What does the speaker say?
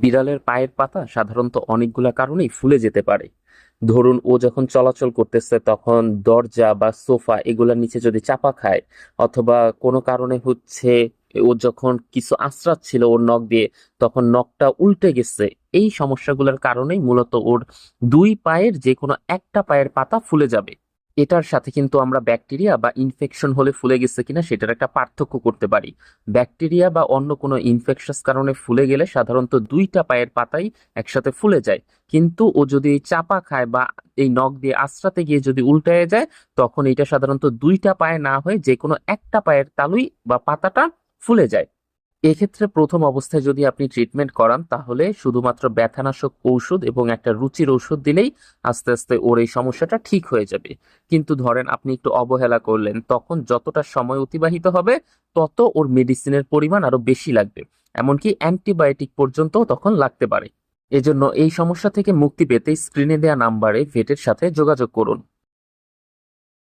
বিড়ালের পায়ের পাতা সাধারণত অনেকগুলা কারণেই ফুলে যেতে পারে। ধরুন, ও যখন চলাচল করতেছে তখন দরজা বা সোফা এগুলার নিচে যদি চাপা খায়, অথবা কোনো কারণে হচ্ছে ও যখন কিছু আঁচড়াচ্ছিল ওর নখ দিয়ে, তখন নখটা উল্টে গেছে। এই সমস্যাগুলোর কারণেই মূলত ওর দুই পায়ের যে কোনো একটা পায়ের পাতা ফুলে যাবে। এটার সাথে কিন্তু আমরা ব্যাকটেরিয়া বা ইনফেকশন হলে ফুলে গেছে কিনা সেটার একটা পার্থক্য করতে পারি। ব্যাকটেরিয়া বা অন্য কোনো ইনফেকশাস কারণে ফুলে গেলে সাধারণত দুইটা পায়ের পাতাই একসাথে ফুলে যায়। কিন্তু ও যদি চাপা খায় বা এই নখ দিয়ে আশ্রাতে গিয়ে যদি উল্টায় যায়, তখন এটা সাধারণত দুইটা পায়ে না হয়ে যে কোনো একটা পায়ের তালুই বা পাতাটা ফুলে যায়। এক্ষেত্রে প্রথম অবস্থায় যদি আপনি ট্রিটমেন্ট করান, তাহলে শুধুমাত্র ব্যথানাশক ঔষধ এবং একটা রুচির ঔষধ দিলেই আস্তে আস্তে ওর এই সমস্যাটা ঠিক হয়ে যাবে। কিন্তু ধরেন আপনি একটু অবহেলা করলেন, তখন যতটা সময় অতিবাহিত হবে, তত ওর মেডিসিনের পরিমাণ আরও বেশি লাগবে। এমনকি অ্যান্টিবায়োটিক পর্যন্ত তখন লাগতে পারে। এজন্য এই সমস্যা থেকে মুক্তি পেতে স্ক্রিনে দেওয়া নাম্বারে ভেটের সাথে যোগাযোগ করুন।